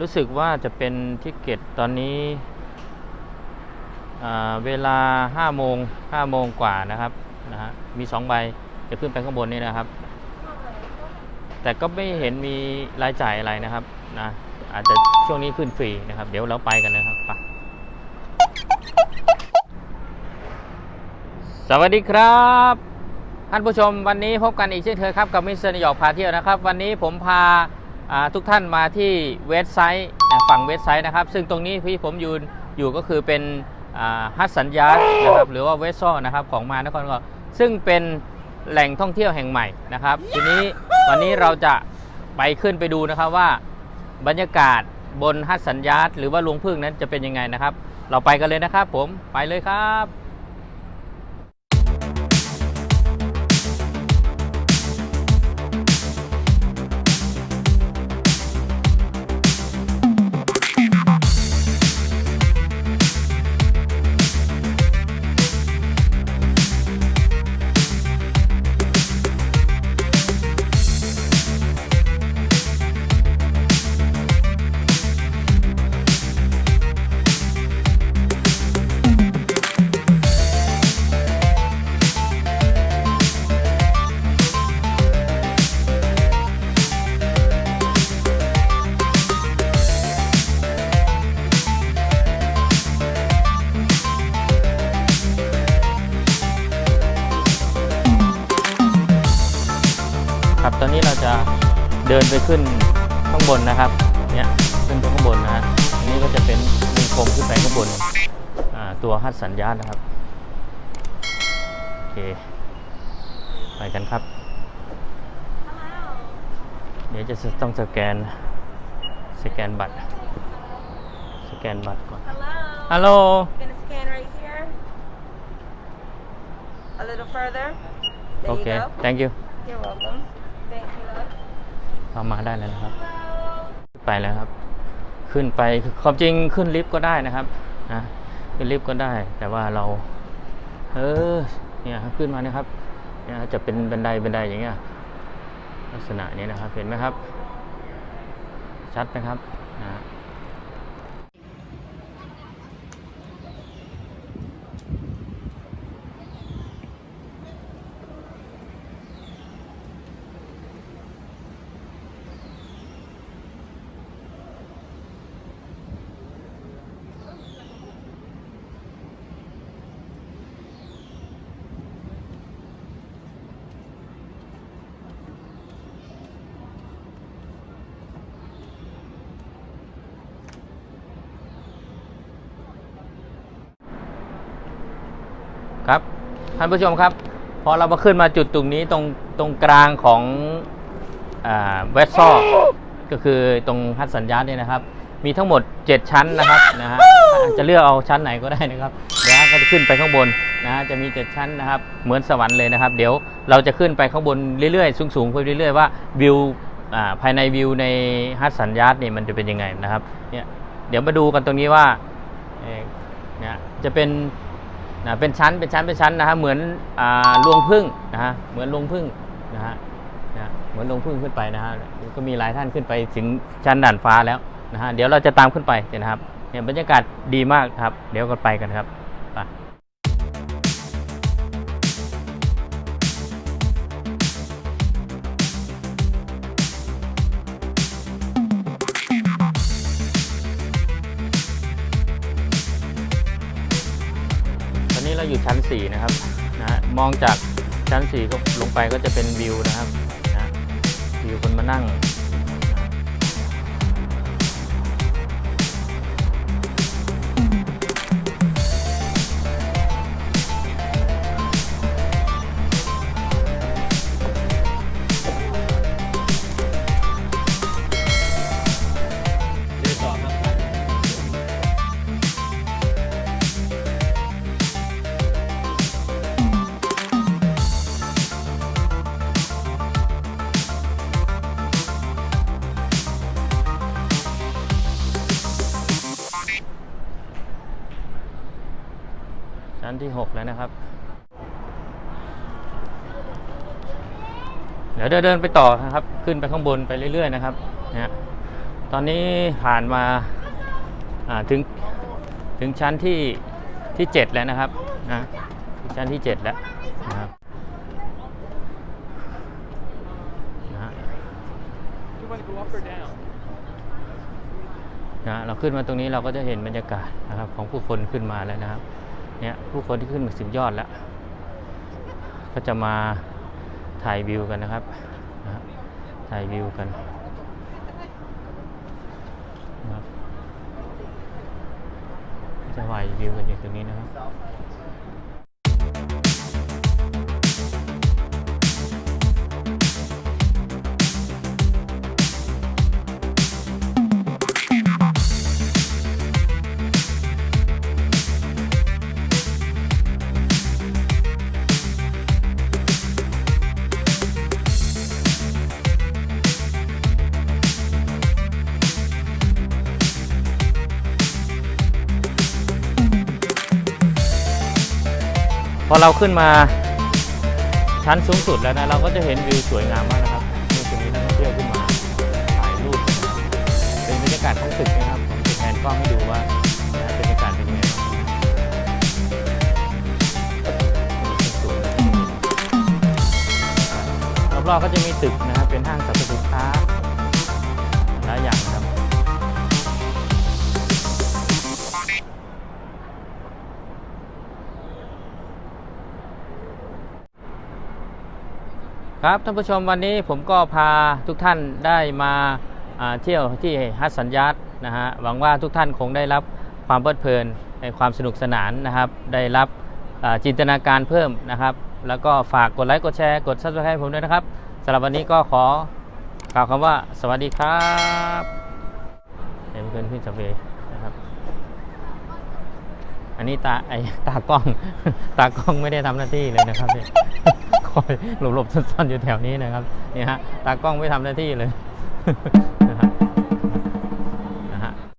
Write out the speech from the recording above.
รู้สึกว่าจะเป็นทิเก็ตตอนนี้เวลา5โมง5โมงกว่านะครับนะฮะมี 2 ใบจะขึ้นไปข้างบนนี้นะครับ แต่ก็ไม่เห็นมีรายจ่ายอะไรนะครับนะอาจจะช่วงนี้ขึ้นฟรีนะครับ เดี๋ยวเราไปกันนะครับไปสวัสดีครับท่านผู้ชมวันนี้พบกันอีกเช่นเคยครับกับมิสเตอร์นยอกพาเที่ยวนะครับ วันนี้ผมพา ทุกท่านมาที่เว็บไซต์ฝั่งเว็บไซต์นะครับ ซึ่งตรงนี้ที่ผมยืนอยู่ก็คือเป็นฮัตสัญญาสนะครับหรือว่าเวสโซนะครับของมานครก็ซึ่งเป็นแหล่งท่องเที่ยวแห่งใหม่นะครับ ทีนี้วันนี้เราจะไปขึ้นไปดูนะครับว่าบรรยากาศบนฮัตสัญญาสหรือว่าลวงพึ่งนั้นจะเป็นยังไงนะครับ เราไปกันเลยนะครับผมไปเลยครับ ตอนนี้เราจะเดินไปขึ้นข้างบนนะครับ เนี่ยขึ้นไปข้างบนนะฮะอันนี้ก็จะเป็นวงกลมขึ้นไปข้างบนอ่าตัวฮัตสัญญาณนะครับ โอเค ไปกันครับ เดี๋ยวจะต้องสแกน สแกนบัตร สแกนบัตรก่อน Hello. ฮัลโหล Gonna scan right here. A little further. There โอเค you go. thank you You're welcome. เรามาได้แล้วนะครับ ไปแล้วครับ ขึ้นไปความจริงขึ้นลิฟต์ก็ได้นะครับนะขึ้นลิฟต์ก็ได้ แต่ว่าเรา เออเนี่ยขึ้นมานะครับเนี่ยจะเป็นบันไดบันไดอย่างเงี้ยลักษณะนี้นะครับ เห็นไหมครับ ชัดไหมครับนะครับ ท่านผู้ชมครับ พอเรามาขึ้นมาจุดตรงนี้ตรงตรงกลางของเวสซอก็คือตรงฮัตสัญญาณเนี่ยนะครับ มีทั้งหมด 7 ชั้นนะครับนะฮะจะเลือกเอาชั้นไหนก็ได้นะครับเดี๋ยวก็จะขึ้นไปข้างบนนะจะมี 7 ชั้นนะครับเหมือนสวรรค์เลยนะครับ เดี๋ยวเราจะขึ้นไปข้างบนเรื่อยๆ สูงๆไปเรื่อยๆว่าวิวภายในวิวในฮัตสัญญาณเนี่ยมันจะเป็นยังไงนะครับเนี่ยเดี๋ยวมาดูกันตรงนี้ว่าเนี่ยจะเป็น นะเป็นชั้นเป็นชั้นเป็นชั้นนะฮะเหมือนอ่ารวงพึ่งนะฮะเหมือนรวงพึ่งนะฮะนะเหมือนรวงพึ่งขึ้นไปนะฮะก็มีหลายท่านขึ้นไปถึงชั้นด่านฟ้าแล้วนะฮะเดี๋ยวเราจะตามขึ้นไปนะครับเนี่ยบรรยากาศดีมากครับ เดี๋ยวก็ไปกันครับ นี้เราอยู่ชั้น 4 นะครับนะมองจากชั้น 4 ก็ลงไปก็จะเป็นวิวนะครับนะวิวคนมานั่ง ชั้นที่ 6 แล้วนะครับ เดี๋ยวเดินไปต่อนะครับ ขึ้นไปข้างบนไปเรื่อย ๆ นะครับนะตอนนี้ผ่านมาาถึงถึงชั้นที่ที่ 7 แล้วนะครับนะชั้นที่ 7 แล้วนะครับนะเราขึ้นมาตรงนี้เราก็จะเห็นบรรยากาศนะครับของผู้คนขึ้นมาแล้วนะครับ เนี่ยผู้คนที่ขึ้นมาสิบยอดแล้ว ก็จะมาถ่ายวิวกันนะครับ ถ่ายวิวกันจะถ่ายวิวกันอยู่ตรงนี้นะครับ เราขึ้นมาชั้นสูงสุดแล้วนะ เราก็จะเห็นวิวสวยงามมากนะครับนี่ตรงนี้นักท่องเที่ยวขึ้นมาถ่ายรูปเป็นบรรยากาศของตึกนะครับผมจะแผนกล้องให้ดูว่านบรรยากาศเป็นยังไงรอบๆก็จะมีตึกนะครับเป็นห้างสรรพสินค้าหลายอย่างครับ ครับท่านผู้ชมวันนี้ผมก็พาทุกท่านได้มาเที่ยวที่ฮัสสัญญาตนะฮะหวังว่าทุกท่านคงได้รับความเพลิดเพลินในความสนุกสนานนะครับ ได้รับจินตนาการเพิ่มนะครับ แล้วก็ฝากกดไลค์กดแชร์กด subscribe ผมด้วยนะครับสำหรับวันนี้ก็ขอกล่าวคำว่าสวัสดีครับเดี๋ยวเพื่อนขึ้นสเปรย์นะครับ อันนี้ตาไอตากล้อง ตากล้องไม่ได้ทำหน้าที่เลยนะครับเนี่ย คอยหลบๆซ่อนๆอยู่แถวนี้นะครับนี่ฮะตากล้องไม่ทำหน้าที่เลย